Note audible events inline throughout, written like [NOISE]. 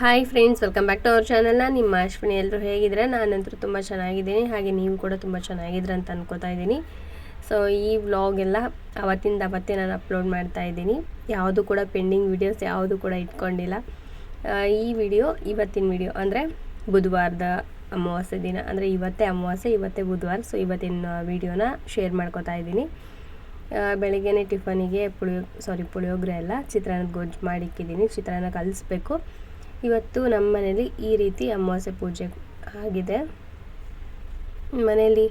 Hi friends welcome back to our ಚಾನಲ್ನ ನಿಮ್ಮ ಅಶ್ವಿನಿ ಎಲ್ಲರೂ ಹೇಗಿದ್ರೆ ನಾನಂತರೂ ತುಂಬ ಚೆನ್ನಾಗಿದ್ದೀನಿ. ಹಾಗೆ ನೀವು ಕೂಡ ತುಂಬ ಚೆನ್ನಾಗಿದ್ರೆ ಅಂತ ಅನ್ಕೋತಾ ಇದ್ದೀನಿ. ಸೊ ಈ ವ್ಲಾಗೆಲ್ಲ ಅವತ್ತಿಂದ ಅವತ್ತೇ ನಾನು ಅಪ್ಲೋಡ್ ಮಾಡ್ತಾ ಇದ್ದೀನಿ. ಯಾವುದು ಕೂಡ ಪೆಂಡಿಂಗ್ ವೀಡಿಯೋಸ್ ಯಾವುದು ಕೂಡ ಇಟ್ಕೊಂಡಿಲ್ಲ. ಈ ವಿಡಿಯೋ ಇವತ್ತಿನ ವಿಡಿಯೋ ಅಂದರೆ ಬುಧವಾರದ ಅಮಾವಾಸ್ಯೆ ದಿನ. ಅಂದರೆ ಇವತ್ತೇ ಅಮಾವಾಸ್ಯೆ, ಇವತ್ತೇ ಬುಧವಾರ. ಸೊ ಇವತ್ತಿನ ವಿಡಿಯೋನ ಶೇರ್ ಮಾಡ್ಕೋತಾ ಇದ್ದೀನಿ. ಬೆಳಗ್ಗೆನೆ ಟಿಫನಿಗೆ ಪುಳಿಯೋ ಸಾರಿ ಪುಳಿಯೋಗರೆ ಎಲ್ಲ ಚಿತ್ರಾನ್ನದ ಗೊಜ್ಜು ಮಾಡಿಕ್ಕಿದ್ದೀನಿ. ಚಿತ್ರಾನ್ನ ಕಲಿಸ್ಬೇಕು. ಇವತ್ತು ನಮ್ಮ ಮನೇಲಿ ಈ ರೀತಿ ಅಮಾವಾಸ್ಯೆ ಪೂಜೆ ಆಗಿದೆ. ಮನೆಯಲ್ಲಿ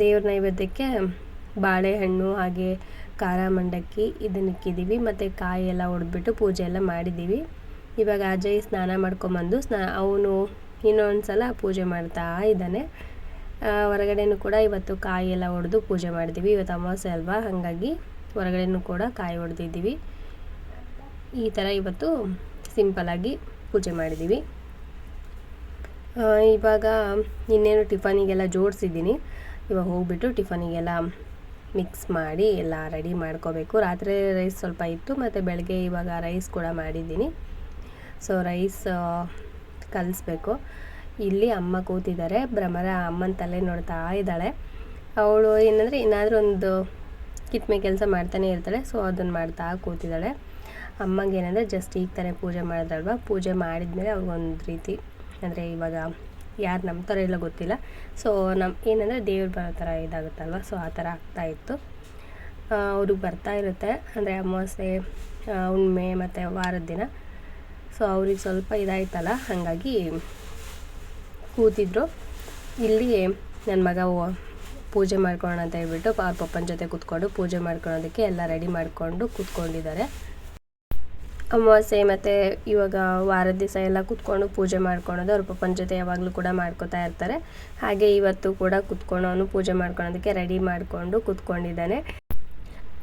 ದೇವ್ರ ನೈವೇದ್ಯಕ್ಕೆ ಬಾಳೆಹಣ್ಣು ಹಾಗೆ ಖಾರ ಮಂಡಕ್ಕಿ ಇದನ್ನ ಇಕ್ಕಿದ್ದೀವಿ ಮತ್ತು ಕಾಯಿ ಎಲ್ಲ ಹೊಡೆದ್ಬಿಟ್ಟು ಪೂಜೆ ಎಲ್ಲ ಮಾಡಿದ್ದೀವಿ ಇವಾಗ ಅಜಯ್ ಸ್ನಾನ ಮಾಡ್ಕೊಂಬಂದು ಸ್ನಾ, ಅವನು ಇನ್ನೊಂದು ಸಲ ಪೂಜೆ ಮಾಡ್ತಾ ಇದ್ದಾನೆ. ಹೊರಗಡೆನೂ ಕೂಡ ಇವತ್ತು ಕಾಯಿ ಎಲ್ಲ ಹೊಡೆದು ಪೂಜೆ ಮಾಡಿದ್ದೀವಿ ಇವತ್ತು ಅಮಾವಾಸ್ಯೆ ಅಲ್ವಾ? ಹಾಗಾಗಿ ಹೊರಗಡೆನೂ ಕೂಡ ಕಾಯಿ ಹೊಡೆದಿದ್ದೀವಿ ಈ ಥರ ಇವತ್ತು ಸಿಂಪಲಾಗಿ ಪೂಜೆ ಮಾಡಿದ್ದೀವಿ. ಇವಾಗ ಇನ್ನೇನು ಟಿಫನಿಗೆಲ್ಲ ಜೋಡಿಸಿದ್ದೀನಿ. ಇವಾಗ ಹೋಗ್ಬಿಟ್ಟು ಟಿಫನಿಗೆಲ್ಲ ಮಿಕ್ಸ್ ಮಾಡಿ ಎಲ್ಲ ರೆಡಿ ಮಾಡ್ಕೋಬೇಕು. ರಾತ್ರಿ ರೈಸ್ ಸ್ವಲ್ಪ ಇತ್ತು, ಮತ್ತು ಬೆಳಗ್ಗೆ ಇವಾಗ ರೈಸ್ ಕೂಡ ಮಾಡಿದ್ದೀನಿ. ಸೊ, ರೈಸ್ ಕಲಿಸ್ಬೇಕು. ಇಲ್ಲಿ ಅಮ್ಮ ಕೂತಿದ್ದಾರೆ. ಭ್ರಮರ ಅಮ್ಮನ ತಲೆ ನೋಡ್ತಾ ಇದ್ದಾಳೆ. ಅವಳು ಏನಂದರೆ ಏನಾದರೂ ಒಂದು ಕಿತ್ಮೆ ಕೆಲಸ ಮಾಡ್ತಾನೆ ಇರ್ತಾಳೆ. ಸೊ, ಅದನ್ನು ಮಾಡ್ತಾ ಕೂತಿದ್ದಾಳೆ. ಅಮ್ಮಂಗೆ ಏನಂದರೆ ಜಸ್ಟ್ ಈಗ ತಾನೇ ಪೂಜೆ ಮಾಡಿದ್ರಲ್ವ? ಪೂಜೆ ಮಾಡಿದ್ಮೇಲೆ ಅವ್ರಿಗೊಂದು ರೀತಿ ಅಂದರೆ ಇವಾಗ ಯಾರು ನಂಬ್ತಾರೋ ಇಲ್ಲ ಗೊತ್ತಿಲ್ಲ. ಸೊ ನಮ್ಮ ಏನಂದರೆ ದೇವ್ರು ಬರೋ ಥರ ಇದಾಗುತ್ತಲ್ವ? ಸೊ ಆ ಥರ ಆಗ್ತಾಯಿತ್ತು ಅವ್ರಿಗೆ ಬರ್ತಾ ಇರುತ್ತೆ. ಅಂದರೆ ಅಮಾವಾಸ್ಯೆ ಹುಣ್ಣಿಮೆ ಮತ್ತು ವಾರದ ದಿನ. ಸೊ ಅವ್ರಿಗೆ ಸ್ವಲ್ಪ ಇದಾಯ್ತಲ್ಲ? ಹಾಗಾಗಿ ಕೂತಿದ್ರು. ಇಲ್ಲಿ ನನ್ನ ಮಗ ಪೂಜೆ ಮಾಡ್ಕೊಳ್ಳೋಣ ಅಂತ ಹೇಳ್ಬಿಟ್ಟು ಅವ್ರ ಪಪ್ಪನ ಜೊತೆ ಕೂತ್ಕೊಂಡು ಪೂಜೆ ಮಾಡ್ಕೊಳೋದಕ್ಕೆ ಎಲ್ಲ ರೆಡಿ ಮಾಡಿಕೊಂಡು ಕೂತ್ಕೊಂಡಿದ್ದಾರೆ. ಅಮಾವಾಸ್ಯೆ ಮತ್ತು ಇವಾಗ ವಾರದ ದಿವಸ ಎಲ್ಲ ಕೂತ್ಕೊಂಡು ಪೂಜೆ ಮಾಡ್ಕೊಳೋದು ಅವ್ರ ಪಪ್ಪನ ಜೊತೆ ಯಾವಾಗಲೂ ಕೂಡ ಮಾಡ್ಕೋತಾ ಇರ್ತಾರೆ. ಹಾಗೆ ಇವತ್ತು ಕೂಡ ಕೂತ್ಕೊಂಡು ಅವನು ಪೂಜೆ ಮಾಡ್ಕೊಳೋದಕ್ಕೆ ರೆಡಿ ಮಾಡಿಕೊಂಡು ಕೂತ್ಕೊಂಡಿದ್ದಾನೆ.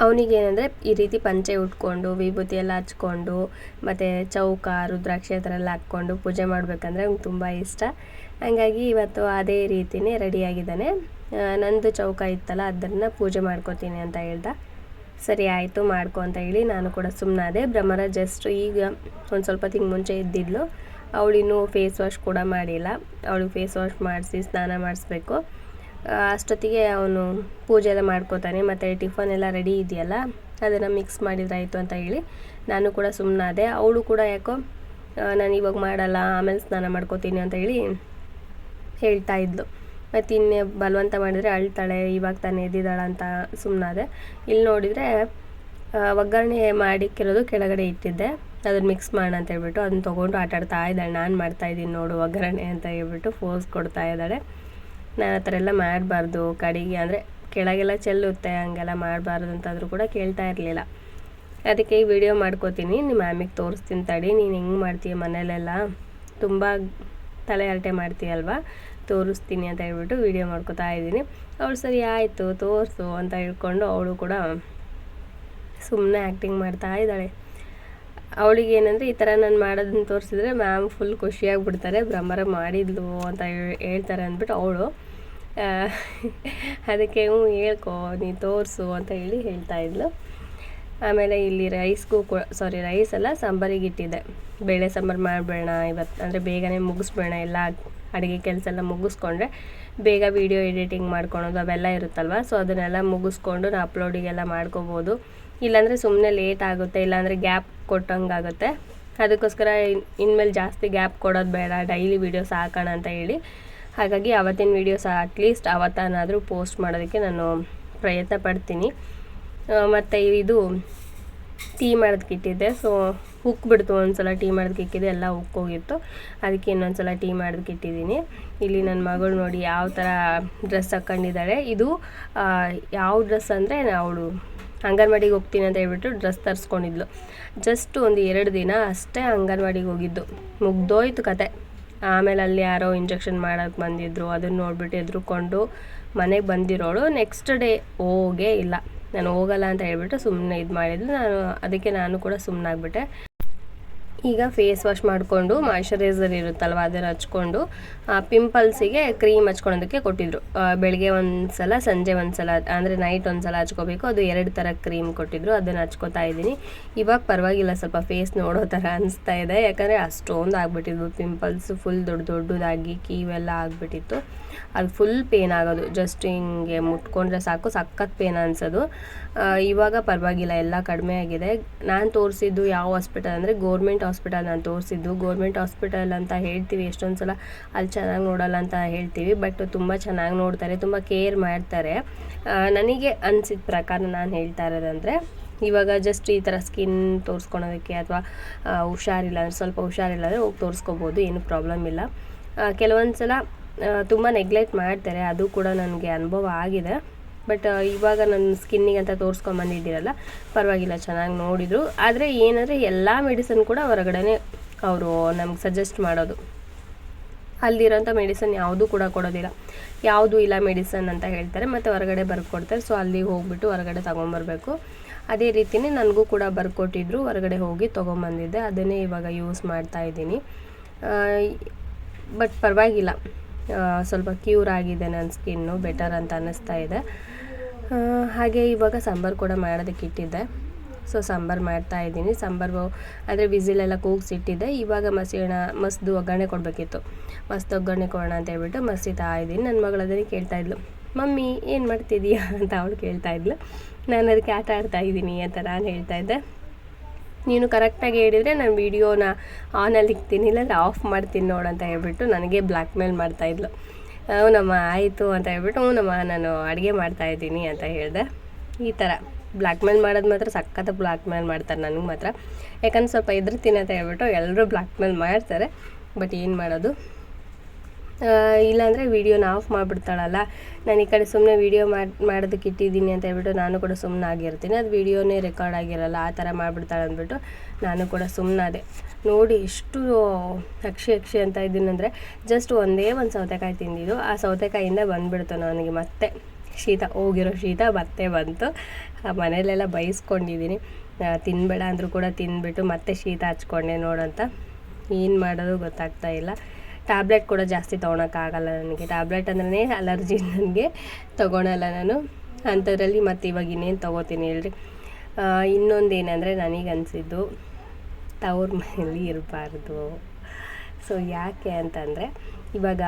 ಅವನಿಗೇನೆಂದರೆ ಈ ರೀತಿ ಪಂಚೆ ಉಟ್ಕೊಂಡು, ವಿಭೂತಿ ಎಲ್ಲ ಹಚ್ಕೊಂಡು, ಮತ್ತು ಚೌಕ, ರುದ್ರಾಕ್ಷಿ ಆ ಥರ ಎಲ್ಲ ಹಾಕ್ಕೊಂಡು ಪೂಜೆ ಮಾಡಬೇಕಂದ್ರೆ ಅವ್ನಿಗೆ ತುಂಬ ಇಷ್ಟ. ಹಾಗಾಗಿ ಇವತ್ತು ಅದೇ ರೀತಿಯೇ ರೆಡಿಯಾಗಿದ್ದಾನೆ ನಂದು ಚೌಕ ಇತ್ತಲ್ಲ, ಅದನ್ನು ಪೂಜೆ ಮಾಡ್ಕೋತೀನಿ ಅಂತ ಹೇಳ್ದ. ಸರಿ ಆಯಿತು, ಮಾಡ್ಕೊ ಅಂತ ಹೇಳಿ ನಾನು ಕೂಡ ಸುಮ್ಮನಾದೆ ಭ್ರಮರ ಜಸ್ಟ್ ಈಗ ಒಂದು ಸ್ವಲ್ಪ ತಿಂಗ್ ಮುಂಚೆ ಇದ್ದಿದ್ಲು. ಅವಳಿನ್ನೂ ಫೇಸ್ ವಾಶ್ ಕೂಡ ಮಾಡಿಲ್ಲ. ಅವಳಿಗೆ ಫೇಸ್ ವಾಶ್ ಮಾಡಿಸಿ, ಸ್ನಾನ ಮಾಡಿಸ್ಬೇಕು. ಅಷ್ಟೊತ್ತಿಗೆ ಅವನು ಪೂಜೆ ಎಲ್ಲ ಮಾಡ್ಕೋತಾನೆ. ಮತ್ತು ಟಿಫನ್ ಎಲ್ಲ ರೆಡಿ ಇದೆಯಲ್ಲ, ಅದನ್ನು ಮಿಕ್ಸ್ ಮಾಡಿದ್ರಾಯಿತು ಅಂತ ಹೇಳಿ ನಾನು ಕೂಡ ಸುಮ್ಮನಾದೆ ಅವಳು ಕೂಡ ಯಾಕೋ ನಾನು ಇವಾಗ ಮಾಡಲ್ಲ, ಆಮೇಲೆ ಸ್ನಾನ ಮಾಡ್ಕೋತೀನಿ ಅಂತ ಹೇಳಿ ಹೇಳ್ತಾ ಇದ್ಲು. ಮತ್ತು ಇನ್ನೇ ಬಲವಂತ ಮಾಡಿದರೆ ಅಳ್ತಾಳೆ, ಇವಾಗ ತಾನೇ ಎದ್ದಿದ್ದಾಳೆ ಅಂತ ಸುಮ್ಮನಾದೆ ಇಲ್ಲಿ ನೋಡಿದರೆ ಒಗ್ಗರಣೆ ಮಾಡಿಕ್ಕಿರೋದು ಕೆಳಗಡೆ ಇಟ್ಟಿದ್ದೆ. ಅದನ್ನ ಮಿಕ್ಸ್ ಮಾಡೋಣ ಅಂತ ಹೇಳ್ಬಿಟ್ಟು ಅದನ್ನ ತೊಗೊಂಡು ಆಟ ಆಡ್ತಾ ಇದ್ದಾಳೆ. ನಾನು ಮಾಡ್ತಾಯಿದ್ದೀನಿ ನೋಡು ಒಗ್ಗರಣೆ ಅಂತ ಹೇಳ್ಬಿಟ್ಟು ಫೋರ್ಸ್ ಕೊಡ್ತಾ ಇದ್ದಾಳೆ. ನಾನು ಆ ಥರ ಎಲ್ಲ ಮಾಡಬಾರ್ದು, ಕಡಿಗೆ ಅಂದರೆ ಕೆಳಗೆಲ್ಲ ಚೆಲ್ಲುತ್ತೆ, ಹಂಗೆಲ್ಲ ಮಾಡಬಾರ್ದು ಅಂತಾದರೂ ಕೂಡ ಕೇಳ್ತಾ ಇರಲಿಲ್ಲ. ಅದಕ್ಕೆ ಈ ವಿಡಿಯೋ ಮಾಡ್ಕೋತೀನಿ. ನಿಮ್ಮ ಮ್ಯಾಮಿಗೆ ತೋರಿಸ್ತೀನಿ ತಡಿ. ನೀನು ಹೆಂಗೆ ಮಾಡ್ತೀಯ ಮನೇಲೆಲ್ಲ? ತುಂಬ ತಲೆ ಹರಟೆ ಮಾಡ್ತೀಯಲ್ವಾ? ತೋರಿಸ್ತೀನಿ ಅಂತ ಹೇಳ್ಬಿಟ್ಟು ವಿಡಿಯೋ ಮಾಡ್ಕೋತಾ ಇದ್ದೀನಿ. ಅವಳು ಸರಿ ಆಯಿತು, ತೋರಿಸು ಅಂತ ಹೇಳ್ಕೊಂಡು ಅವಳು ಕೂಡ ಸುಮ್ಮನೆ ಆ್ಯಕ್ಟಿಂಗ್ ಮಾಡ್ತಾ ಇದ್ದಾಳೆ. ಅವಳಿಗೆ ಏನಂದರೆ ಈ ಥರ ನಾನು ಮಾಡೋದನ್ನ ತೋರಿಸಿದ್ರೆ ಮ್ಯಾಮ್ ಫುಲ್ ಖುಷಿಯಾಗ್ಬಿಡ್ತಾರೆ, ಭ್ರಮರ ಮಾಡಿದ್ಲು ಅಂತ ಹೇಳ್- ಹೇಳ್ತಾರೆ ಅಂದ್ಬಿಟ್ಟು ಅವಳು ಅದಕ್ಕೆ ಹ್ಞೂ ಹೇಳ್ಕೊ ನೀ ತೋರಿಸು ಅಂತ ಹೇಳಿ ಹೇಳ್ತಾ ಇದ್ಲು. ಆಮೇಲೆ ಇಲ್ಲಿ ರೈಸ್ಗೂ ಕೊ ಸಾರಿ ರೈಸ್ ಎಲ್ಲ ಸಾಂಬಾರಿಗೆ ಇಟ್ಟಿದ್ದೆ. ಬೇಳೆ ಸಾಂಬಾರು ಮಾಡಬೇಡ ಇವತ್ತು ಅಂದರೆ ಬೇಗನೆ ಮುಗಿಸ್ಬೇಡ ಎಲ್ಲ ಅಡುಗೆ ಕೆಲಸ ಎಲ್ಲ ಮುಗಿಸ್ಕೊಂಡ್ರೆ ಬೇಗ ವೀಡಿಯೋ ಎಡಿಟಿಂಗ್ ಮಾಡ್ಕೊಳೋದು ಅವೆಲ್ಲ ಇರುತ್ತಲ್ವ? ಸೊ ಅದನ್ನೆಲ್ಲ ಮುಗಿಸ್ಕೊಂಡು ನಾ ಅಪ್ಲೋಡಿಗೆಲ್ಲ ಮಾಡ್ಕೋಬೋದು. ಇಲ್ಲಾಂದರೆ ಸುಮ್ಮನೆ ಲೇಟ್ ಆಗುತ್ತೆ, ಇಲ್ಲಾಂದರೆ ಗ್ಯಾಪ್ ಕೊಟ್ಟಂಗಾಗುತ್ತೆ ಅದಕ್ಕೋಸ್ಕರ ಇನ್ಮೇಲೆ ಜಾಸ್ತಿ ಗ್ಯಾಪ್ ಕೊಡೋದು ಬೇಡ ಡೈಲಿ ವೀಡಿಯೋಸ್ ಹಾಕೋಣ ಅಂತ ಹೇಳಿ. ಹಾಗಾಗಿ ಅವತ್ತಿನ ವೀಡಿಯೋಸ್ ಅಟ್ಲೀಸ್ಟ್ ಅವತ್ತನ್ನಾದರೂ ಪೋಸ್ಟ್ ಮಾಡೋದಕ್ಕೆ ನಾನು ಪ್ರಯತ್ನ ಪಡ್ತೀನಿ. ಮತ್ತು ಇದು ಟೀ ಮಾಡೋದಕ್ಕೆ ಇಟ್ಟಿದ್ದೆ ಸೊ ಉಕ್ಬಿಡ್ತು ಒಂದ್ಸಲ ಟೀ ಮಾಡೋದಕ್ಕೆ ಇಕ್ಕಿದೆ ಎಲ್ಲ ಉಕ್ಕೋಗಿತ್ತು ಅದಕ್ಕೆ ಇನ್ನೊಂದು ಸಲ ಟೀ ಮಾಡೋದಕ್ಕೆ ಇಟ್ಟಿದ್ದೀನಿ ಇಲ್ಲಿ ನನ್ನ ಮಗಳು ನೋಡಿ ಯಾವ ಥರ ಡ್ರೆಸ್ ಹಾಕ್ಕೊಂಡಿದ್ದಾಳೆ ಇದು ಯಾವ ಡ್ರೆಸ್ ಅಂದರೆ ಅವಳು ಅಂಗನವಾಡಿಗೆ ಹೋಗ್ತೀನಿ ಅಂತ ಹೇಳ್ಬಿಟ್ಟು ಡ್ರೆಸ್ ತರಿಸ್ಕೊಂಡಿದ್ಲು. ಜಸ್ಟ್ ಒಂದು ಎರಡು ದಿನ ಅಷ್ಟೇ ಅಂಗನವಾಡಿಗೆ ಹೋಗಿದ್ದು. ಮುಗ್ದೋಯ್ತು ಕತೆ. ಆಮೇಲೆ ಅಲ್ಲಿ ಯಾರೋ ಇಂಜೆಕ್ಷನ್ ಮಾಡೋಕ್ಕೆ ಬಂದಿದ್ರು. ಅದನ್ನು ನೋಡಿಬಿಟ್ಟು ಎದ್ರುಕೊಂಡು ಮನೆಗೆ ಬಂದಿರೋಳು. ನೆಕ್ಸ್ಟ್ ಡೇ ಹೋಗೇ ಇಲ್ಲ. ನಾನು ಹೋಗಲ್ಲ ಅಂತ ಹೇಳ್ಬಿಟ್ಟು ಸುಮ್ಮನೆ ಇದು ಮಾಡಿದ್ಲು ನಾನು ಅದಕ್ಕೆ ನಾನು ಕೂಡ ಸುಮ್ಮನಾಗ್ಬಿಟ್ಟೆ ಈಗ ಫೇಸ್ ವಾಶ್ ಮಾಡಿಕೊಂಡು ಮಾಯ್ಶ್ಚರೈಸರ್ ಇರುತ್ತಲ್ವ, ಅದನ್ನು ಹಚ್ಕೊಂಡು ಪಿಂಪಲ್ಸಿಗೆ ಕ್ರೀಮ್ ಹಚ್ಕೊಳೋದಕ್ಕೆ ಕೊಟ್ಟಿದ್ರು. ಬೆಳಗ್ಗೆ ಒಂದು ಸಲ ಸಂಜೆ ಒಂದು ಸಲ ಅಂದರೆ ನೈಟ್ ಒಂದು ಸಲ ಹಚ್ಕೋಬೇಕು. ಅದು ಎರಡು ಥರ ಕ್ರೀಮ್ ಕೊಟ್ಟಿದ್ರು, ಅದನ್ನು ಹಚ್ಕೋತಾ ಇದ್ದೀನಿ. ಇವಾಗ ಪರವಾಗಿಲ್ಲ, ಸ್ವಲ್ಪ ಫೇಸ್ ನೋಡೋ ಥರ ಅನಿಸ್ತಾ ಇದೆ. ಯಾಕಂದರೆ ಅಷ್ಟೊಂದು ಆಗಿಬಿಟ್ಟಿದ್ವು ಪಿಂಪಲ್ಸ್ ಫುಲ್ ದೊಡ್ಡ ದೊಡ್ಡದಾಗಿ ಕೀವೆಲ್ಲ ಆಗಿಬಿಟ್ಟಿತ್ತು. ಅದು ಫುಲ್ ಪೇನ್ ಆಗೋದು. ಜಸ್ಟ್ ಹಿಂಗೆ ಮುಟ್ಕೊಂಡ್ರೆ ಸಾಕು, ಸಖತ್ ಪೇನ್ ಅನ್ಸೋದು. ಇವಾಗ ಪರವಾಗಿಲ್ಲ, ಎಲ್ಲ ಕಡಿಮೆ ಆಗಿದೆ. ನಾನು ತೋರಿಸಿದ್ದು ಯಾವ ಹಾಸ್ಪಿಟಲ್ ಅಂದರೆ ಗೌರ್ಮೆಂಟ್ ನಾನು ತೋರಿಸಿದ್ದು. ಗೋರ್ಮೆಂಟ್ ಹಾಸ್ಪಿಟಲ್ ಅಂತ ಹೇಳ್ತೀವಿ. ಎಷ್ಟೊಂದು ಸಲ ಅಲ್ಲಿ ಚೆನ್ನಾಗಿ ನೋಡಲ್ಲ ಅಂತ ಹೇಳ್ತೀವಿ. ಬಟ್ ತುಂಬ ಚೆನ್ನಾಗಿ ನೋಡ್ತಾರೆ. ತುಂಬ ಕೇರ್ ಮಾಡ್ತಾರೆ. ನನಗೆ ಅನಿಸಿದ ಪ್ರಕಾರ ನಾನು ಹೇಳ್ತಾ ಇರೋದಂದರೆ, ಇವಾಗ ಜಸ್ಟ್ ಈ ಥರ ಸ್ಕಿನ್ ತೋರಿಸ್ಕೊಳೋದಕ್ಕೆ ಅಥವಾ ಹುಷಾರಿಲ್ಲ ಅಂದರೆ, ಸ್ವಲ್ಪ ಹುಷಾರಿಲ್ಲ ಅಂದರೆ ಹೋಗಿ ತೋರಿಸ್ಕೋಬೋದು. ಏನು ಪ್ರಾಬ್ಲಮ್ ಇಲ್ಲ. ಕೆಲವೊಂದು ಸಲ ತುಂಬ ನೆಗ್ಲೆಕ್ಟ್ ಮಾಡ್ತಾರೆ. ಅದು ಕೂಡ ನನಗೆ ಅನುಭವ ಆಗಿದೆ. ಬಟ್ ಇವಾಗ ನನ್ನ ಸ್ಕಿನ್ನಿಗೆ ಅಂತ ತೋರಿಸ್ಕೊಂಬಂದಿದ್ದೀರಲ್ಲ ಪರವಾಗಿಲ್ಲ, ಚೆನ್ನಾಗಿ ನೋಡಿದರು. ಆದರೆ ಏನಂದರೆ ಎಲ್ಲ ಮೆಡಿಸನ್ ಕೂಡ ಹೊರಗಡೆ ಅವರು ನಮ್ಗೆ ಸಜೆಸ್ಟ್ ಮಾಡೋದು. ಅಲ್ಲಿರೋಂಥ ಮೆಡಿಸನ್ ಯಾವುದೂ ಕೂಡ ಕೊಡೋದಿಲ್ಲ. ಯಾವುದು ಇಲ್ಲ ಮೆಡಿಸನ್ ಅಂತ ಹೇಳ್ತಾರೆ, ಮತ್ತು ಹೊರಗಡೆ ಬರ್ಕೊಡ್ತಾರೆ. ಸೊ ಅಲ್ಲಿಗೆ ಹೋಗ್ಬಿಟ್ಟು ಹೊರಗಡೆ ತೊಗೊಂಬರ್ಬೇಕು. ಅದೇ ರೀತಿಯೇ ನನಗೂ ಕೂಡ ಬರ್ಕೊಟ್ಟಿದ್ರು, ಹೊರಗಡೆ ಹೋಗಿ ತೊಗೊಂಬಂದಿದ್ದೆ. ಅದನ್ನೇ ಇವಾಗ ಯೂಸ್ ಮಾಡ್ತಾ ಇದ್ದೀನಿ. ಬಟ್ ಪರವಾಗಿಲ್ಲ. ಸ್ವಲ್ಪ ಕ್ಯೂರ್ ಆಗಿದೆ ನನ್ನ ಸ್ಕಿನ್ನು ಬೆಟರ್ ಅಂತ ಅನ್ನಿಸ್ತಾ ಇದೆ. ಹಾಗೆ ಇವಾಗ ಸಾಂಬಾರು ಕೂಡ ಮಾಡೋದಕ್ಕೆ ಇಟ್ಟಿದ್ದೆ. ಸೊ ಸಾಂಬಾರು ಮಾಡ್ತಾ ಇದ್ದೀನಿ. ಸಾಂಬಾರು ಅಂದರೆ ವಿಸಿಲೆಲ್ಲ ಕೂಗಿಸಿಟ್ಟಿದ್ದೆ. ಇವಾಗ ಮಸಿಣ ಮಸ್ದು ಒಗ್ಗರಣೆ ಕೊಡಬೇಕಿತ್ತು. ಮಸ್ತ್ ಒಗ್ಗರಣೆ ಕೊಡೋಣ ಅಂತ ಹೇಳ್ಬಿಟ್ಟು ಮಸ್ತಿತಾ ಇದ್ದೀನಿ. ನನ್ನ ಮಗಳು ಅದನ್ನೇ ಕೇಳ್ತಾ ಇದ್ಲು. ಮಮ್ಮಿ, ಏನು ಮಾಡ್ತಿದ್ದೀಯಾ [LAUGHS] ಅಂತ ಅವಳು ಕೇಳ್ತಾ ಇದ್ಲು. ನಾನು ಅದಕ್ಕೆ ಆಟ ಆಡ್ತಾ ಇದ್ದೀನಿ ಅಂತ ನಾನು ಹೇಳ್ತಾ ಇದ್ದೆ. ನೀನು ಕರೆಕ್ಟಾಗಿ ಹೇಳಿದರೆ ನಾನು ವೀಡಿಯೋನ ಆನಲ್ಲಿ ಇಕ್ತೀನಿ ಇಲ್ಲಾಂದ್ರೆ ಆಫ್ ಮಾಡ್ತೀನಿ ನೋಡು ಅಂತ ಹೇಳ್ಬಿಟ್ಟು ನನಗೆ ಬ್ಲ್ಯಾಕ್ ಮೇಲ್ ಮಾಡ್ತಾಯಿದ್ಲು ಹ್ಞೂನಮ್ಮ ಆಯಿತು ಅಂತ ಹೇಳ್ಬಿಟ್ಟು ಹ್ಞೂನಮ್ಮ ನಾನು ಅಡುಗೆ ಮಾಡ್ತಾ ಇದ್ದೀನಿ ಅಂತ ಹೇಳಿದೆ. ಈ ಥರ ಬ್ಲ್ಯಾಕ್ ಮೇಲ್ ಮಾಡೋದು ಮಾತ್ರ ಸಖತ್ತು ಬ್ಲ್ಯಾಕ್ ಮೇಲ್ ಮಾಡ್ತಾರೆ ನನಗೆ ಮಾತ್ರ. ಯಾಕಂದ್ರೆ ಸ್ವಲ್ಪ ಎದುರ್ತೀನಿ ಅಂತ ಹೇಳ್ಬಿಟ್ಟು ಎಲ್ಲರೂ ಬ್ಲ್ಯಾಕ್ ಮೇಲ್ ಮಾಡ್ತಾರೆ, ಬಟ್ ಏನು ಮಾಡೋದು? ಇಲ್ಲಾಂದರೆ ವೀಡಿಯೋನ ಆಫ್ ಮಾಡಿಬಿಡ್ತಾಳಲ್ಲ, ನಾನು ಈ ಕಡೆ ಸುಮ್ಮನೆ ವೀಡಿಯೋ ಮಾಡಿ, ಮಾಡೋದಕ್ಕೆ ಇಟ್ಟಿದ್ದೀನಿ ಅಂತ ಹೇಳ್ಬಿಟ್ಟು ನಾನು ಕೂಡ ಸುಮ್ಮನೆ ಆಗಿರ್ತೀನಿ ಅದು ವೀಡಿಯೋನೇ ರೆಕಾರ್ಡ್ ಆಗಿರಲ್ಲ, ಆ ಥರ ಮಾಡಿಬಿಡ್ತಾಳೆ ಅಂದ್ಬಿಟ್ಟು ನಾನು ಕೂಡ ಸುಮ್ಮನಾದೆ ನೋಡಿ ಎಷ್ಟು ಅಕ್ಷಿ ಅಕ್ಷಿ ಅಂತ ಇದ್ದೀನಿ ಅಂದರೆ ಜಸ್ಟ್ ಒಂದೇ ಒಂದು ಸೌತೆಕಾಯಿ ತಿಂದಿದ್ದು. ಆ ಸೌತೆಕಾಯಿಂದ ಬಂದುಬಿಡ್ತು ನನಗೆ ಮತ್ತೆ. ಶೀತ, ಹೋಗಿರೋ ಶೀತ ಮತ್ತೆ ಬಂತು. ಆ ಮನೇಲೆಲ್ಲ ಬೈಸ್ಕೊಂಡಿದ್ದೀನಿ. ತಿನ್ಬೇಡ ಅಂದರೂ ಕೂಡ ತಿಂದ್ಬಿಟ್ಟು ಮತ್ತೆ ಶೀತ ಹಚ್ಕೊಂಡೆ ನೋಡಂತ. ಏನು ಮಾಡೋದು ಗೊತ್ತಾಗ್ತಾ ಇಲ್ಲ. ಟ್ಯಾಬ್ಲೆಟ್ ಕೂಡ ಜಾಸ್ತಿ ತೊಗೊಳಕ್ಕಾಗಲ್ಲ ನನಗೆ. ಟ್ಯಾಬ್ಲೆಟ್ ಅಂದ್ರೆ ಅಲರ್ಜಿ ನನಗೆ. ತೊಗೊಳಲ್ಲ ನಾನು. ಅಂಥದ್ರಲ್ಲಿ ಮತ್ತೆ ಇವಾಗ ಇನ್ನೇನು ತೊಗೋತೀನಿ ಹೇಳ್ರಿ. ಇನ್ನೊಂದು ಏನಂದರೆ ನನಗೆ ಅನಿಸಿದ್ದು ತವ್ರ ಮನೆಯಲ್ಲಿ ಇರಬಾರ್ದು. ಸೊ ಯಾಕೆ ಅಂತಂದರೆ, ಇವಾಗ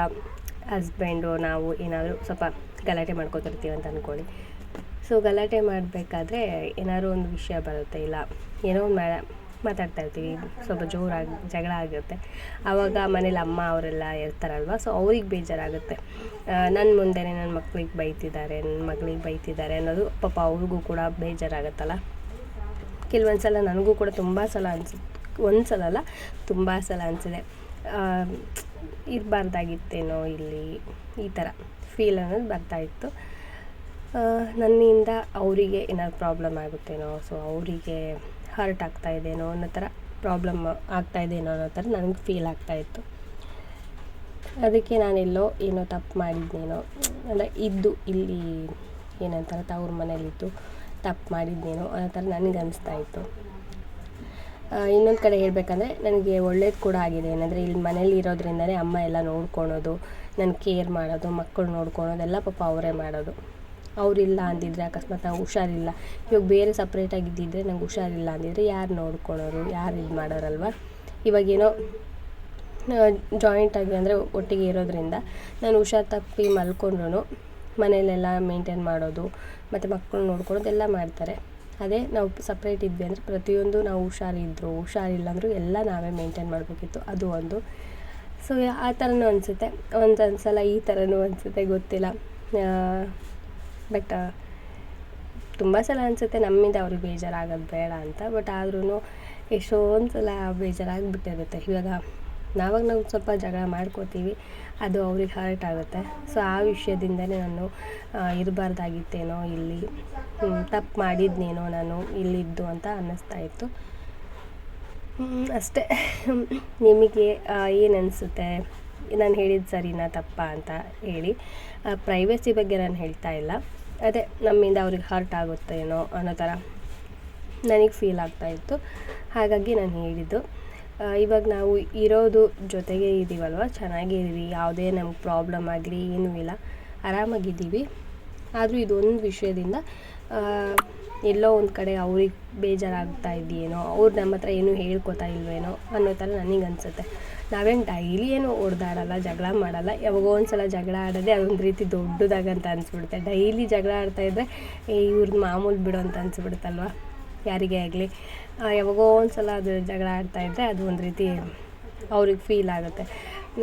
ಹಸ್ಬೆಂಡು ನಾವು ಏನಾದರೂ ಸ್ವಲ್ಪ ಗಲಾಟೆ ಮಾಡ್ಕೊತಿರ್ತೀವಿ ಅಂತ ಅಂದ್ಕೊಳ್ಳಿ ಸೊ ಗಲಾಟೆ ಮಾಡಬೇಕಾದ್ರೆ ಏನಾದ್ರು ಒಂದು ವಿಷಯ ಬರುತ್ತೆ, ಇಲ್ಲ ಏನೋ ಒಂದು ಮಾತಾಡ್ತಾ ಇರ್ತೀವಿ, ಸ್ವಲ್ಪ ಜೋರಾಗಿ ಜಗಳ ಆಗುತ್ತೆ ಆವಾಗ ಮನೇಲಿ ಅಮ್ಮ ಅವರೆಲ್ಲ ಇರ್ತಾರಲ್ವ ಸೊ ಅವ್ರಿಗೆ ಬೇಜಾರಾಗುತ್ತೆ. ನನ್ನ ಮುಂದೆನೇ ನನ್ನ ಮಕ್ಳಿಗೆ ಬೈತಿದ್ದಾರೆ ನನ್ನ ಮಗಳಿಗೆ ಬೈತಿದ್ದಾರೆ ಅನ್ನೋದು ಪಾಪ ಅವ್ರಿಗೂ ಕೂಡ ಬೇಜಾರಾಗುತ್ತಲ್ಲ. ಕೆಲವೊಂದು ಸಲ ನನಗೂ ಕೂಡ ತುಂಬ ಸಲ ಅನ್ಸಿ ಒಂದು ಸಲ ಅಲ್ಲ ತುಂಬ ಸಲ ಅನಿಸಿದೆ. ಇರಬಾರ್ದಾಗಿತ್ತೇನೋ ಇಲ್ಲಿ ಈ ಥರ ಫೀಲ್ ಅನ್ನೋದು ಬರ್ತಾಯಿತ್ತು ನನ್ನಿಂದ ಅವರಿಗೆ ಏನಾದ್ರು ಪ್ರಾಬ್ಲಮ್ ಆಗುತ್ತೇನೋ ಸೊ ಅವರಿಗೆ ಹರ್ಟ್ ಆಗ್ತಾ ಇದೇನೋ ಅನ್ನೋ ಥರ ಪ್ರಾಬ್ಲಮ್ ಆಗ್ತಾ ಇದೇನೋ ಅನ್ನೋ ಥರ ನನಗೆ ಫೀಲ್ ಆಗ್ತಾ ಇತ್ತು. ಅದಕ್ಕೆ ನಾನೆಲ್ಲೋ ಏನೋ ತಪ್ಪು ಮಾಡಿದ್ನೇನೋ, ಅಂದರೆ ಇದ್ದು ಇಲ್ಲಿ ಏನಂತಾರೆ, ತವ್ರ ಮನೇಲಿದ್ದು ತಪ್ಪು ಮಾಡಿದ್ನೇನೋ ಅನ್ನೋ ಥರ ನನಗೆ ಅನಿಸ್ತಾ ಇತ್ತು. ಇನ್ನೊಂದು ಕಡೆ ಹೇಳಬೇಕಂದ್ರೆ ನನಗೆ ಒಳ್ಳೇದು ಕೂಡ ಆಗಿದೆ. ಏನಂದರೆ ಇಲ್ಲಿ ಮನೇಲಿ ಇರೋದ್ರಿಂದನೇ ಅಮ್ಮ ಎಲ್ಲ ನೋಡ್ಕೊಳೋದು ನನ್ನ ಕೇರ್ ಮಾಡೋದು ಮಕ್ಕಳು ನೋಡ್ಕೊಳೋದೆಲ್ಲ ಪಾಪ ಅವರೇ ಮಾಡೋದು. ಅವರಿಲ್ಲ ಅಂದಿದ್ರೆ ಅಕಸ್ಮಾತ್ ನಾವು ಹುಷಾರಿಲ್ಲ. ಇವಾಗ ಬೇರೆ ಸಪ್ರೇಟಾಗಿ ಇದ್ದಿದ್ರೆ ನಂಗೆ ಹುಷಾರಿಲ್ಲ ಅಂದಿದ್ರೆ ಯಾರು ನೋಡ್ಕೊಳೋರು, ಯಾರು ಇದು ಮಾಡೋರಲ್ವ? ಇವಾಗೇನೋ ಜಾಯಿಂಟಾಗಿ ಅಂದರೆ ಒಟ್ಟಿಗೆ ಇರೋದ್ರಿಂದ ನಾನು ಹುಷಾರ್ ತಪ್ಪಿ ಮಲ್ಕೊಂಡ್ರು ಮನೇಲೆಲ್ಲ ಮೇಂಟೈನ್ ಮಾಡೋದು, ಮತ್ತು ಮಕ್ಕಳು ನೋಡ್ಕೊಳ್ಳೋದು ಎಲ್ಲ ಮಾಡ್ತಾರೆ. ಅದೇ ನಾವು ಸಪ್ರೇಟ್ ಇದ್ವಿ ಅಂದರೆ ಪ್ರತಿಯೊಂದು ನಾವು ಹುಷಾರಿದ್ರು ಹುಷಾರಿಲ್ಲ ಅಂದರೂ ಎಲ್ಲ ನಾವೇ ಮೇಂಟೈನ್ ಮಾಡಬೇಕಿತ್ತು. ಅದು ಒಂದು. ಸೊ ಆ ಥರನೂ ಅನಿಸುತ್ತೆ. ಒಂದೊಂದು ಸಲ ಈ ಥರನೂ ಅನಿಸುತ್ತೆ, ಗೊತ್ತಿಲ್ಲ. ಬಟ್ ತುಂಬ ಸಲ ಅನಿಸುತ್ತೆ ನಮ್ಮಿಂದ ಅವ್ರಿಗೆ ಬೇಜಾರಾಗೋದು ಬೇಡ ಅಂತ. ಬಟ್ ಆದ್ರೂ ಎಷ್ಟೊಂದು ಸಲ ಬೇಜಾರಾಗಿಬಿಟ್ಟಿರುತ್ತೆ ಇವಾಗ. ನಾವಾಗ ನಾವು ಸ್ವಲ್ಪ ಜಗಳ ಮಾಡ್ಕೋತೀವಿ, ಅದು ಅವ್ರಿಗೆ ಹರ್ಟ್ ಆಗುತ್ತೆ. ಸೊ ಆ ವಿಷಯದಿಂದನೇ ನಾನು ಇರಬಾರ್ದಾಗಿತ್ತೇನೋ ಇಲ್ಲಿ ತಪ್ಪು ಮಾಡಿದ್ನೇನೋ ನಾನು ಇಲ್ಲಿದ್ದು ಅಂತ ಅನ್ನಿಸ್ತಾ ಇತ್ತು. ಅಷ್ಟೇ. ನಿಮಗೆ ಏನು ಅನಿಸುತ್ತೆ? ನಾನು ಹೇಳಿದ್ದು ಸರಿನಾ ತಪ್ಪಾ ಅಂತ ಹೇಳಿ. ಪ್ರೈವೇಸಿ ಬಗ್ಗೆ ನಾನು ಹೇಳ್ತಾ ಇಲ್ಲ. ಅದೇ, ನಮ್ಮಿಂದ ಅವ್ರಿಗೆ ಹರ್ಟ್ ಆಗುತ್ತೇನೋ ಅನ್ನೋ ಥರ ನನಗೆ ಫೀಲ್ ಆಗ್ತಾ ಇತ್ತು. ಹಾಗಾಗಿ ನಾನು ಹೇಳಿದ್ದು. ಇವಾಗ ನಾವು ಇರೋದು ಜೊತೆಗೆ ಇದ್ದೀವಲ್ವ ಚೆನ್ನಾಗಿದ್ದೀವಿ. ಯಾವುದೇ ನಮ್ಗೆ ಪ್ರಾಬ್ಲಮ್ ಆಗಲಿ, ಏನೂ ಇಲ್ಲ. ಆರಾಮಾಗಿದ್ದೀವಿ. ಆದರೂ ಇದೊಂದು ವಿಷಯದಿಂದ ಎಲ್ಲೋ ಒಂದು ಕಡೆ ಅವ್ರಿಗೆ ಬೇಜಾರಾಗ್ತಾ ಇದೆಯೇನೋ ಅವ್ರು ನಮ್ಮ ಹತ್ರ ಏನೂ ಹೇಳ್ಕೊತಾ ಇಲ್ವೇನೋ ಅನ್ನೋ ಥರ ನನಗೆ ಅನಿಸುತ್ತೆ. ನಾವೇನು ಡೈಲಿ ಏನು ಹೊಡೆದಾಡಲ್ಲ ಜಗಳ ಮಾಡಲ್ಲ. ಯಾವಾಗೋ ಒಂದು ಸಲ ಜಗಳ ಆಡೋದೇ ಅದೊಂದು ರೀತಿ ದೊಡ್ಡದಾಗಂತ ಅನಿಸ್ಬಿಡುತ್ತೆ. ಡೈಲಿ ಜಗಳ ಆಡ್ತಾ ಇದ್ದರೆ ಇವ್ರದ್ದು ಮಾಮೂಲು ಬಿಡು ಅಂತ ಅನಿಸ್ಬಿಡುತ್ತಲ್ವ? ಯಾರಿಗೇ ಆಗಲಿ. ಯಾವಾಗೋ ಒಂದು ಸಲ ಅದು ಜಗಳ ಆಡ್ತಾ ಇದ್ದರೆ ಅದು ಒಂದು ರೀತಿ ಅವ್ರಿಗೆ ಫೀಲ್ ಆಗುತ್ತೆ.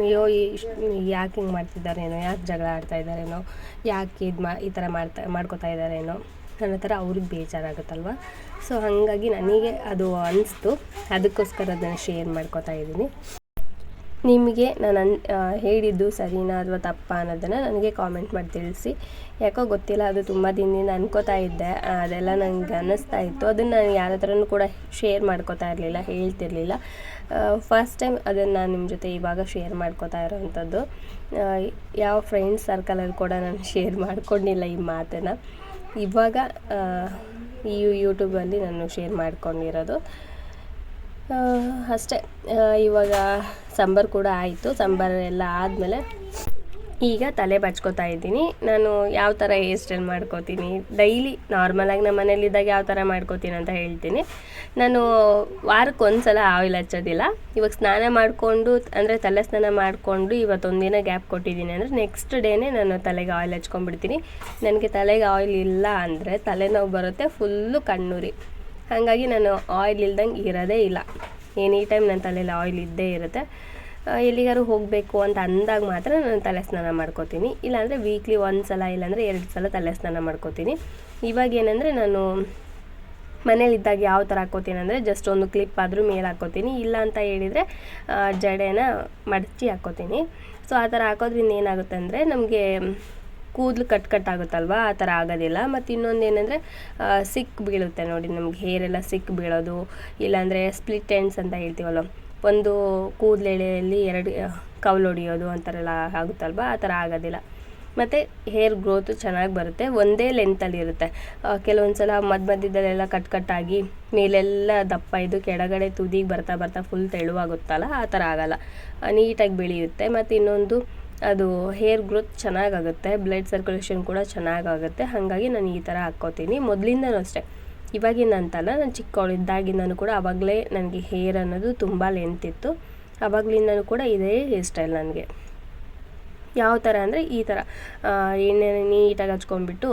ಅಯ್ಯೋ ಇಷ್ಟು, ಯಾಕೆ ಹಿಂಗೆ ಮಾಡ್ತಿದ್ದಾರೇನೋ, ಯಾಕೆ ಜಗಳ ಆಡ್ತಾ ಇದ್ದಾರೇನೋ, ಯಾಕೆ ಇದು ಮಾ, ಈ ಥರ ಮಾಡ್ತಾ, ಮಾಡ್ಕೋತಾ ಇದ್ದಾರೇನೋ ಅನ್ನೋ ಥರ ಅವ್ರಿಗೆ ಬೇಜಾರಾಗುತ್ತಲ್ವ? ಸೊ ಹಾಗಾಗಿ ನನಗೆ ಅದು ಅನಿಸ್ತು. ಅದಕ್ಕೋಸ್ಕರ ಅದನ್ನು ಶೇರ್ ಮಾಡ್ಕೋತಾ ಇದ್ದೀನಿ. ನಿಮಗೆ ನಾನು ಅನ್ ಹೇಳಿದ್ದು ಸರಿನಾ ಅಥವಾ ತಪ್ಪಾ ಅನ್ನೋದನ್ನು ನನಗೆ ಕಾಮೆಂಟ್ ಮಾಡಿ ತಿಳಿಸಿ. ಯಾಕೋ ಗೊತ್ತಿಲ್ಲ, ಅದು ತುಂಬ ದಿನದಿಂದ ಅನ್ಕೋತಾ ಇದ್ದೆ. ಅದೆಲ್ಲ ನನಗೆ ಅನ್ನಿಸ್ತಾ ಇತ್ತು. ಅದನ್ನು ನಾನು ಯಾರ ಹತ್ರನೂ ಕೂಡ ಶೇರ್ ಮಾಡ್ಕೋತಾ ಇರಲಿಲ್ಲ, ಹೇಳ್ತಿರ್ಲಿಲ್ಲ. ಫಸ್ಟ್ ಟೈಮ್ ಅದನ್ನು ನಾನು ನಿಮ್ಮ ಜೊತೆ ಇವಾಗ ಶೇರ್ ಮಾಡ್ಕೋತಾ ಇರೋವಂಥದ್ದು. ಯಾವ ಫ್ರೆಂಡ್ಸ್ ಸರ್ಕಲಲ್ಲಿ ಕೂಡ ನಾನು ಶೇರ್ ಮಾಡ್ಕೊಂಡಿಲ್ಲ ಈ ಮಾತನ್ನು. ಇವಾಗ ಈ ಯೂಟ್ಯೂಬಲ್ಲಿ ನಾನು ಶೇರ್ ಮಾಡ್ಕೊಂಡಿರೋದು. ಅಷ್ಟೇ. ಇವಾಗ ಸಾಂಬಾರು ಕೂಡ ಆಯಿತು. ಸಾಂಬಾರು ಎಲ್ಲ ಆದಮೇಲೆ ಈಗ ತಲೆ ಬಚ್ಕೋತಾ ಇದ್ದೀನಿ. ನಾನು ಯಾವ ಥರ ಹೇರ್ ಸ್ಟೈಲ್ ಮಾಡ್ಕೋತೀನಿ? ಡೈಲಿ ನಾರ್ಮಲಾಗಿ ನಮ್ಮ ಮನೇಲಿದ್ದಾಗ ಯಾವ ಥರ ಮಾಡ್ಕೋತೀನಿ ಅಂತ ಹೇಳ್ತೀನಿ. ನಾನು ವಾರಕ್ಕೆ ಒಂದು ಸಲ ಆಯಿಲ್ ಹಚ್ಚೋದಿಲ್ಲ. ಇವಾಗ ಸ್ನಾನ ಮಾಡಿಕೊಂಡು, ಅಂದರೆ ತಲೆ ಸ್ನಾನ ಮಾಡಿಕೊಂಡು ಇವತ್ತೊಂದಿನ ಗ್ಯಾಪ್ ಕೊಟ್ಟಿದ್ದೀನಿ. ಅಂದರೆ ನೆಕ್ಸ್ಟ್ ಡೇನೇ ನಾನು ತಲೆಗೆ ಆಯಿಲ್ ಹಚ್ಕೊಂಡ್ಬಿಡ್ತೀನಿ. ನನಗೆ ತಲೆಗೆ ಆಯಿಲ್ ಇಲ್ಲ ಅಂದರೆ ತಲೆನೋವು ಬರುತ್ತೆ ಫುಲ್ಲು ಕಣ್ಣುರಿ. ಹಾಗಾಗಿ ನಾನು ಆಯಿಲ್ ಇಲ್ದಂಗೆ ಇರೋದೇ ಇಲ್ಲ. ಎನಿ ಟೈಮ್ ನನ್ನ ತಲೆಯಲ್ಲಿ ಆಯಿಲ್ ಇದ್ದೇ ಇರುತ್ತೆ. ಎಲ್ಲಿಗಾರು ಹೋಗಬೇಕು ಅಂತ ಅಂದಾಗ ಮಾತ್ರ ನಾನು ತಲೆ ಸ್ನಾನ ಮಾಡ್ಕೋತೀನಿ. ಇಲ್ಲಾಂದರೆ ವೀಕ್ಲಿ ಒಂದು ಸಲ, ಇಲ್ಲಾಂದರೆ ಎರಡು ಸಲ ತಲೆ ಸ್ನಾನ ಮಾಡ್ಕೋತೀನಿ. ಇವಾಗ ಏನಂದರೆ ನಾನು ಮನೇಲಿದ್ದಾಗ ಯಾವ ಥರ ಹಾಕ್ಕೋತೀನಿ ಅಂದರೆ ಜಸ್ಟ್ ಒಂದು ಕ್ಲಿಪ್ ಆದರೂ ಮೇಲೆ ಹಾಕ್ಕೋತೀನಿ. ಇಲ್ಲ ಅಂತ ಹೇಳಿದರೆ ಜಡೆನ ಮಡಚಿ ಹಾಕ್ಕೋತೀನಿ. ಸೊ ಆ ಥರ ಹಾಕೋದ್ರಿಂದ ಏನಾಗುತ್ತೆ ಅಂದರೆ ನಮಗೆ ಕೂದಲು ಕಟ್ ಕಟ್ ಆಗುತ್ತಲ್ವ? ಆ ಥರ ಆಗೋದಿಲ್ಲ. ಮತ್ತು ಇನ್ನೊಂದು ಏನಂದರೆ ಸಿಕ್ ಬೀಳುತ್ತೆ ನೋಡಿ, ನಮ್ಗೆ ಹೇರ್ ಎಲ್ಲ ಸಿಕ್ ಬೀಳೋದು. ಇಲ್ಲಾಂದರೆ ಸ್ಪ್ಲಿಟ್ ಎಂಡ್ಸ್ ಅಂತ ಹೇಳ್ತೀವಲ್ಲ, ಒಂದು ಕೂದಲೆಳೆಯಲ್ಲಿ ಎರಡು ಕವಲು ಹೊಡಿಯೋದು ಅಂತಾರೆಲ್ಲ ಆಗುತ್ತಲ್ವ? ಆ ಥರ ಆಗೋದಿಲ್ಲ. ಮತ್ತು ಹೇರ್ ಗ್ರೋತು ಚೆನ್ನಾಗಿ ಬರುತ್ತೆ. ಒಂದೇ ಲೆಂತಲ್ಲಿ ಇರುತ್ತೆ. ಕೆಲವೊಂದು ಸಲ ಮಧ್ಯ ಮಧ್ಯದಲ್ಲೆಲ್ಲ ಕಟ್ ಕಟ್ಟಾಗಿ ಮೇಲೆಲ್ಲ ದಪ್ಪ ಇದು ಕೆಳಗಡೆ ತುದಿಗೆ ಬರ್ತಾ ಬರ್ತಾ ಫುಲ್ ತೆಳುವಾಗುತ್ತಲ್ಲ? ಆ ಥರ ಆಗಲ್ಲ. ನೀಟಾಗಿ ಬೆಳೆಯುತ್ತೆ. ಮತ್ತು ಇನ್ನೊಂದು ಅದು ಹೇರ್ ಗ್ರೋತ್ ಚೆನ್ನಾಗಾಗುತ್ತೆ ಬ್ಲಡ್ ಸರ್ಕ್ಯುಲೇಷನ್ ಕೂಡ ಚೆನ್ನಾಗಾಗುತ್ತೆ, ಹಾಗಾಗಿ ನಾನು ಈ ಥರ ಹಾಕ್ಕೋತೀನಿ. ಮೊದಲಿಂದನೂ ಅಷ್ಟೇ. ಇವಾಗಿನ ಅಂತಲ್ಲ, ನಾನು ಚಿಕ್ಕವಳಿದ್ದಾಗಿಂದನೂ ಕೂಡ ಆವಾಗಲೇ ನನಗೆ ಹೇರ್ ಅನ್ನೋದು ತುಂಬ ಲೆಂತ್ ಇತ್ತು. ಆವಾಗಲಿಂದನೂ ಕೂಡ ಇದೇ ಹೇರ್ ಸ್ಟೈಲ್ ನನಗೆ. ಯಾವ ಥರ ಅಂದರೆ ಈ ಥರ ಎಣ್ಣೆ ನೀಟಾಗಿ ಹಚ್ಕೊಂಡ್ಬಿಟ್ಟು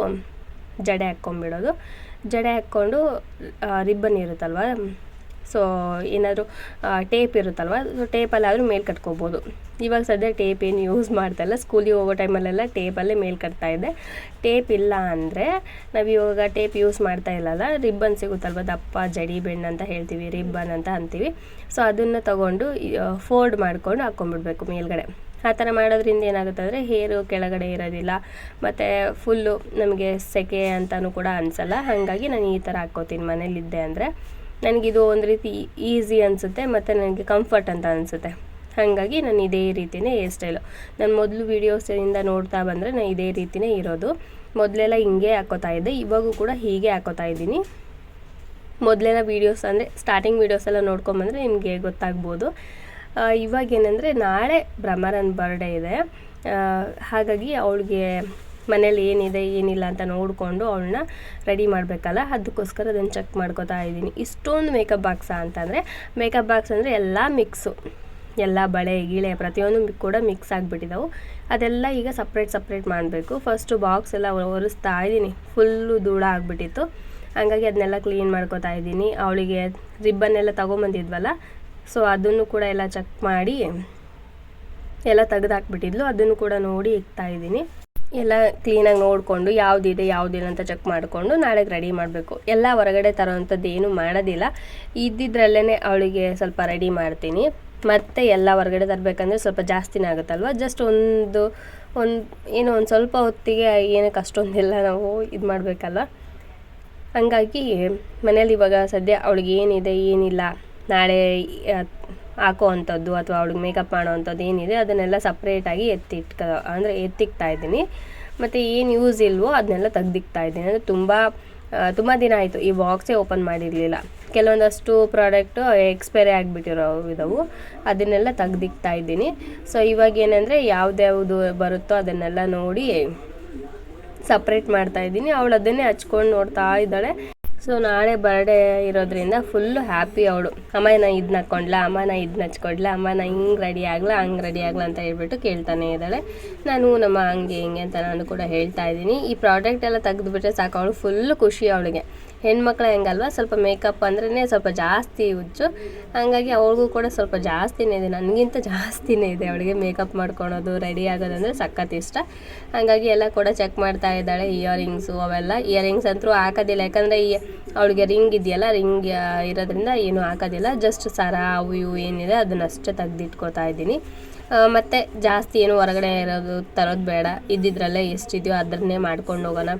ಜಡೆ ಹಾಕ್ಕೊಂಬಿಡೋದು ಜಡೆ ಹಾಕ್ಕೊಂಡು ರಿಬ್ಬನ್ ಇರುತ್ತಲ್ವ? ಸೊ ಏನಾದರೂ ಟೇಪ್ ಇರುತ್ತಲ್ವ? ಸೊ ಟೇಪಲ್ಲಾದರೂ ಮೇಲೆ ಕಟ್ಕೋಬೋದು. ಇವಾಗ ಸದ್ಯ ಟೇಪ್ ಏನು ಯೂಸ್ ಮಾಡ್ತಾಯಿಲ್ಲ ಸ್ಕೂಲಿಗೆ ಹೋಗೋ ಟೈಮಲ್ಲೆಲ್ಲ ಟೇಪಲ್ಲೇ ಮೇಲೆ ಕಟ್ತಾ ಇದ್ದೆ ಟೇಪ್ ಇಲ್ಲ ಅಂದರೆ, ನಾವು ಇವಾಗ ಟೇಪ್ ಯೂಸ್ ಮಾಡ್ತಾ ಇಲ್ಲಲ್ಲ? ರಿಬ್ಬನ್ ಸಿಗುತ್ತಲ್ವ? ದಪ್ಪ, ಜಡಿ ಬೆಣ್ಣು ಅಂತ ಹೇಳ್ತೀವಿ ರಿಬ್ಬನ್ ಅಂತ ಅಂತೀವಿ. ಸೊ ಅದನ್ನು ತಗೊಂಡು ಫೋಲ್ಡ್ ಮಾಡಿಕೊಂಡು ಹಾಕ್ಕೊಂಡ್ಬಿಡ್ಬೇಕು ಮೇಲ್ಗಡೆ. ಆ ಥರ ಮಾಡೋದ್ರಿಂದ ಏನಾಗುತ್ತೆ ಅಂದರೆ ಹೇರು ಕೆಳಗಡೆ ಇರೋದಿಲ್ಲ. ಮತ್ತು ಫುಲ್ಲು ನಮಗೆ ಸೆಕೆ ಅಂತಲೂ ಕೂಡ ಅನಿಸಲ್ಲ. ಹಾಗಾಗಿ ನಾನು ಈ ಥರ ಹಾಕ್ಕೋತೀನಿ ಮನೇಲಿದ್ದೆ ಅಂದರೆ. ನನಗಿದು ಒಂದು ರೀತಿ ಈಸಿ ಅನಿಸುತ್ತೆ ಮತ್ತು ನನಗೆ ಕಂಫರ್ಟ್ ಅಂತ ಅನಿಸುತ್ತೆ. ಹಾಗಾಗಿ ನಾನು ಇದೇ ರೀತಿಯೇ ಹೇರ್ ಸ್ಟೈಲು ನಾನು ಮೊದಲು ವೀಡಿಯೋಸಿಂದ ನೋಡ್ತಾ ಬಂದರೆ ನಾನು ಇದೇ ರೀತಿಯೇ ಇರೋದು. ಮೊದಲೆಲ್ಲ ಹಿಂಗೆ ಹಾಕೋತಾ ಇದ್ದೆ ಇವಾಗೂ ಕೂಡ ಹೀಗೆ ಹಾಕೋತಾ ಇದ್ದೀನಿ. ಮೊದಲೆಲ್ಲ ವೀಡಿಯೋಸ್ ಅಂದರೆ ಸ್ಟಾರ್ಟಿಂಗ್ ವೀಡಿಯೋಸ್ ಎಲ್ಲ ನೋಡ್ಕೊಂಬಂದರೆ ನಿಮಗೆ ಗೊತ್ತಾಗ್ಬೋದು. ಆ, ಇವಾಗ ಏನಂದರೆ ನಾಳೆ ಬ್ರಹ್ಮರನ್ ಬರ್ಡೇ ಇದೆ. ಹಾಗಾಗಿ ಅವಳಿಗೆ ಮನೇಲಿ ಏನಿದೆ, ಏನಿಲ್ಲ ಅಂತ ನೋಡಿಕೊಂಡು ಅವಳನ್ನ ರೆಡಿ ಮಾಡಬೇಕಲ್ಲ? ಅದಕ್ಕೋಸ್ಕರ ಅದನ್ನು ಚೆಕ್ ಮಾಡ್ಕೋತಾ ಇದ್ದೀನಿ. ಇಷ್ಟೊಂದು ಮೇಕಪ್ ಬಾಕ್ಸಾ ಅಂತಂದರೆ ಮೇಕಪ್ ಬಾಕ್ಸ್ ಅಂದರೆ ಎಲ್ಲ ಮಿಕ್ಸು ಎಲ್ಲ ಬಳೆ, ಗಿಳೆ ಪ್ರತಿಯೊಂದು ಕೂಡ ಮಿಕ್ಸ್ ಆಗಿಬಿಟ್ಟಿದ್ದಾವೆ ಅದೆಲ್ಲ ಈಗ ಸಪ್ರೇಟ್ ಸಪ್ರೇಟ್ ಮಾಡಬೇಕು. ಫಸ್ಟು ಬಾಕ್ಸ್ ಎಲ್ಲ ಒರೆಸ್ತಾ ಇದ್ದೀನಿ. ಫುಲ್ಲು ಧೂಳ ಆಗಿಬಿಟ್ಟಿತ್ತು. ಹಂಗಾಗಿ ಅದನ್ನೆಲ್ಲ ಕ್ಲೀನ್ ಮಾಡ್ಕೋತಾ ಇದ್ದೀನಿ. ಅವಳಿಗೆ ರಿಬ್ಬನ್ ಎಲ್ಲ ತೊಗೊಂಬಂದಿದ್ವಲ್ಲ? ಸೊ ಅದನ್ನು ಕೂಡ ಎಲ್ಲ ಚೆಕ್ ಮಾಡಿ, ಎಲ್ಲ ತೆಗೆದು ಹಾಕ್ಬಿಟ್ಟಿದ್ಲು ಅದನ್ನು ಕೂಡ ನೋಡಿ ಇಕ್ತಾ ಇದ್ದೀನಿ. ಎಲ್ಲ ಕ್ಲೀನಾಗಿ ನೋಡಿಕೊಂಡು ಯಾವುದಿದೆ, ಯಾವುದಿಲ್ಲ ಅಂತ ಚೆಕ್ ಮಾಡಿಕೊಂಡು ನಾಳೆಗೆ ರೆಡಿ ಮಾಡಬೇಕು. ಎಲ್ಲ ಹೊರಗಡೆ ತರೋವಂಥದ್ದು ಏನು ಮಾಡೋದಿಲ್ಲ. ಇದ್ದಿದ್ರಲ್ಲೇ ಅವಳಿಗೆ ಸ್ವಲ್ಪ ರೆಡಿ ಮಾಡ್ತೀನಿ. ಮತ್ತು ಎಲ್ಲ ಹೊರಗಡೆ ತರಬೇಕಂದ್ರೆ ಸ್ವಲ್ಪ ಜಾಸ್ತಿನೇ ಆಗುತ್ತಲ್ವ? ಜಸ್ಟ್ ಒಂದು ಒಂದು, ಏನೋ ಒಂದು ಸ್ವಲ್ಪ ಹೊತ್ತಿಗೆ ಏನಕ್ಕೆ ಅಷ್ಟೊಂದೆಲ್ಲ ನಾವು ಇದು ಮಾಡಬೇಕಲ್ಲ? ಹಂಗಾಗಿ ಮನೇಲಿ ಇವಾಗ ಸದ್ಯ ಅವಳಿಗೆ ಏನಿದೆ ಏನಿಲ್ಲ. ನಾಳೆ ಹಾಕೋ ಅಂಥದ್ದು ಅಥವಾ ಅವಳಿಗೆ ಮೇಕಪ್ ಮಾಡೋ ಅಂಥದ್ದು ಏನಿದೆ, ಅದನ್ನೆಲ್ಲ ಸಪ್ರೇಟಾಗಿ ಎತ್ತಿಟ್ಕ, ಅಂದರೆ ಎತ್ತಿಕ್ತಾ ಇದ್ದೀನಿ. ಮತ್ತು ಏನು ಯೂಸ್ ಇಲ್ವೋ ಅದನ್ನೆಲ್ಲ ತೆಗ್ದಿಕ್ತಾ ಇದ್ದೀನಿ. ಅಂದರೆ ತುಂಬ ತುಂಬ ದಿನ ಆಯಿತು ಈ ಬಾಕ್ಸೇ ಓಪನ್ ಮಾಡಿರಲಿಲ್ಲ. ಕೆಲವೊಂದಷ್ಟು ಪ್ರಾಡಕ್ಟು ಎಕ್ಸ್ಪೈರಿ ಆಗಿಬಿಟ್ಟಿರೋ ಇದಾವು ಅದನ್ನೆಲ್ಲ ತೆಗ್ದಿಕ್ತಾ ಇದ್ದೀನಿ. ಸೊ ಇವಾಗ ಏನಂದರೆ ಯಾವ್ದ್ಯಾವುದು ಬರುತ್ತೋ ಅದನ್ನೆಲ್ಲ ನೋಡಿ ಸಪ್ರೇಟ್ ಮಾಡ್ತಾ ಇದ್ದೀನಿ. ಅವಳು ಅದನ್ನೇ ಹಚ್ಕೊಂಡು ನೋಡ್ತಾ ಇದ್ದಾಳೆ. ಸೊ ನಾಳೆ ಬರ್ಡೇ ಇರೋದ್ರಿಂದ ಫುಲ್ಲು ಹ್ಯಾಪಿ ಅವಳು. ಅಮ್ಮ ನಾ ಇದನ್ನ ಹಾಕ್ಕೊಂಡ್ಲ ಅಮ್ಮ ನಾ ಇದನ್ನ ಹಚ್ಕೊಡ್ಲ ಅಮ್ಮ ನಾ ಹಿಂಗೆ ರೆಡಿ ಆಗ್ಲಾ, ಹಂಗೆ ರೆಡಿ ಆಗ್ಲಾ ಅಂತ ಹೇಳ್ಬಿಟ್ಟು ಕೇಳ್ತಾನೆ ಇದ್ದಾಳೆ. ನಾನು ನಮ್ಮ ಹಂಗೆ ಹಿಂಗೆ ಅಂತ ನಾನು ಕೂಡ ಹೇಳ್ತಾ ಇದ್ದೀನಿ. ಈ ಪ್ರಾಡಕ್ಟ್ ಎಲ್ಲ ತೆಗೆದುಬಿಟ್ರೆ ಸಾಕು, ಅವಳು ಫುಲ್ಲು ಖುಷಿ ಅವಳಿಗೆ. ಹೆಣ್ಮಕ್ಳು ಹೆಂಗಲ್ವ? ಸ್ವಲ್ಪ ಮೇಕಪ್ ಅಂದ್ರೇ ಸ್ವಲ್ಪ ಜಾಸ್ತಿ ಹುಚ್ಚು. ಹಂಗಾಗಿ ಅವ್ರಿಗೂ ಕೂಡ ಸ್ವಲ್ಪ ಜಾಸ್ತಿನೇ ಇದೆ. ನನಗಿಂತ ಜಾಸ್ತಿನೇ ಇದೆ ಅವಳಿಗೆ ಮೇಕಪ್ ಮಾಡ್ಕೊಳೋದು ರೆಡಿ ಆಗೋದಂದ್ರೆ ಸಖತ್ ಇಷ್ಟ. ಹಾಗಾಗಿ ಎಲ್ಲ ಕೂಡ ಚೆಕ್ ಮಾಡ್ತಾ ಇದ್ದಾಳೆ. ಇಯರಿಂಗ್ಸು ಅವೆಲ್ಲ. ಇಯರಿಂಗ್ಸ್ ಅಂತೂ ಹಾಕೋದಿಲ್ಲ. ಯಾಕಂದರೆ ಈ ಅವಳಿಗೆ ರಿಂಗ್ ಇದೆಯಲ್ಲ ರಿಂಗ್ ಇರೋದ್ರಿಂದ ಏನು ಹಾಕೋದಿಲ್ಲ. ಜಸ್ಟ್ ಸರ, ಅವು ಇವು ಏನಿದೆ ಅದನ್ನಷ್ಟೇ ತೆಗೆದಿಟ್ಕೋತಾ ಇದ್ದೀನಿ. ಮತ್ತು ಜಾಸ್ತಿ ಏನು ಹೊರಗಡೆ ಇರೋದು ತರೋದು ಬೇಡ. ಇದ್ದಿದ್ರಲ್ಲೇ ಎಷ್ಟಿದೆಯೋ ಅದನ್ನೇ ಮಾಡ್ಕೊಂಡು ಹೋಗೋಣ.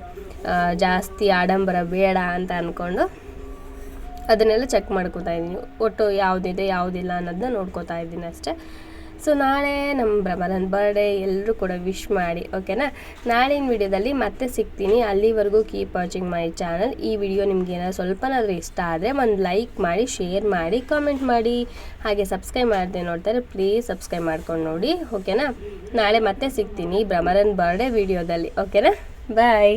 ಜಾಸ್ತಿ ಆಡಂಬರ ಬೇಡ ಅಂತ ಅಂದ್ಕೊಂಡು ಅದನ್ನೆಲ್ಲ ಚೆಕ್ ಮಾಡ್ಕೋತಾ ಇದ್ದೀನಿ. ಒಟ್ಟು ಯಾವುದಿದೆ, ಯಾವುದಿಲ್ಲ ಅನ್ನೋದನ್ನ ನೋಡ್ಕೋತಾ ಇದ್ದೀನಿ ಅಷ್ಟೇ. ಸೊ ನಾಳೆ ನಮ್ಮ ಬ್ರಹ್ಮನನ್ ಬರ್ಡೇ ಎಲ್ಲರೂ ಕೂಡ ವಿಶ್ ಮಾಡಿ ಓಕೆನಾ ನಾಳಿನ ವಿಡಿಯೋದಲ್ಲಿ ಮತ್ತೆ ಸಿಗ್ತೀನಿ. ಅಲ್ಲಿವರೆಗೂ ಕೀಪ್ ವಾಚಿಂಗ್ ಮೈ ಚಾನಲ್ ಈ ವಿಡಿಯೋ ನಿಮ್ಗೆ ಏನಾದ್ರು ಸ್ವಲ್ಪನಾದರೂ ಇಷ್ಟ ಆದರೆ ಒಂದು ಲೈಕ್ ಮಾಡಿ ಶೇರ್ ಮಾಡಿ ಕಾಮೆಂಟ್ ಮಾಡಿ. ಹಾಗೆ ಸಬ್ಸ್ಕ್ರೈಬ್ ಮಾಡಿದೆ ನೋಡ್ತಾರೆ ಪ್ಲೀಸ್ ಸಬ್ಸ್ಕ್ರೈಬ್ ಮಾಡ್ಕೊಂಡು ನೋಡಿ ಓಕೆನಾ ನಾಳೆ ಮತ್ತೆ ಸಿಗ್ತೀನಿ ಬ್ರಹ್ಮರನ್ ಬರ್ಡೇ ವಿಡಿಯೋದಲ್ಲಿ ಓಕೆನಾ ಬಾಯ್